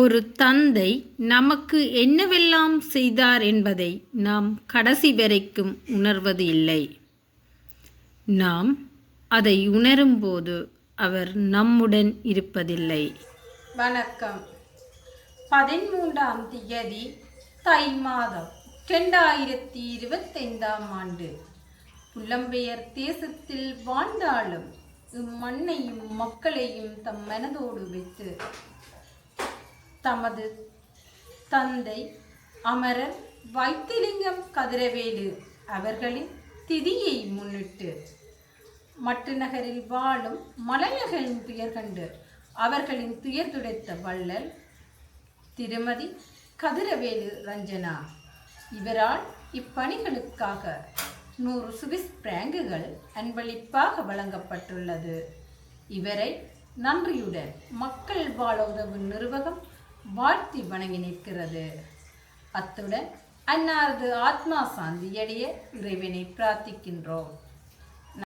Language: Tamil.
ஒரு தந்தை நமக்கு என்னவெல்லாம் செய்தார் என்பதை நாம் கடைசி வரைக்கும் உணர்வது இல்லை. நாம் அதை உணரும்போது அவர் நம்முடன் இருப்பதில்லை. வணக்கம். பதிமூன்றாம் தேதி தை மாதம் ரெண்டாயிரத்தி இருபத்தைந்தாம் ஆண்டு. புலம்பெயர் தேசத்தில் வாழ்ந்தாலும் இம்மண்ணையும் மக்களையும் தம் மனதோடு வைத்து தமது தந்தை அமரர் வைத்திலிங்கம் கதிரவேலு அவர்களின் திதியை முன்னிட்டு மட்டு நகரில் வாழும் மலையர்களின் துயர் கண்டு அவர்களின் துயர் துடைத்த வள்ளல் திருமதி கதிரவேலு ரஞ்சனா. இவரால் இப்பணிகளுக்காக நூறு சுவிஸ் பிராங்குகள் அன்பளிப்பாக வழங்கப்பட்டுள்ளது. இவரை நன்றியுடன் மக்கள் வாழ உதவும் நிறுவகம் வாழ்த்தி வணங்கி நிற்கிறது. அத்துடன் அன்னாரது ஆத்மா சாந்தியடைய இறைவனை பிரார்த்திக்கின்றோம்.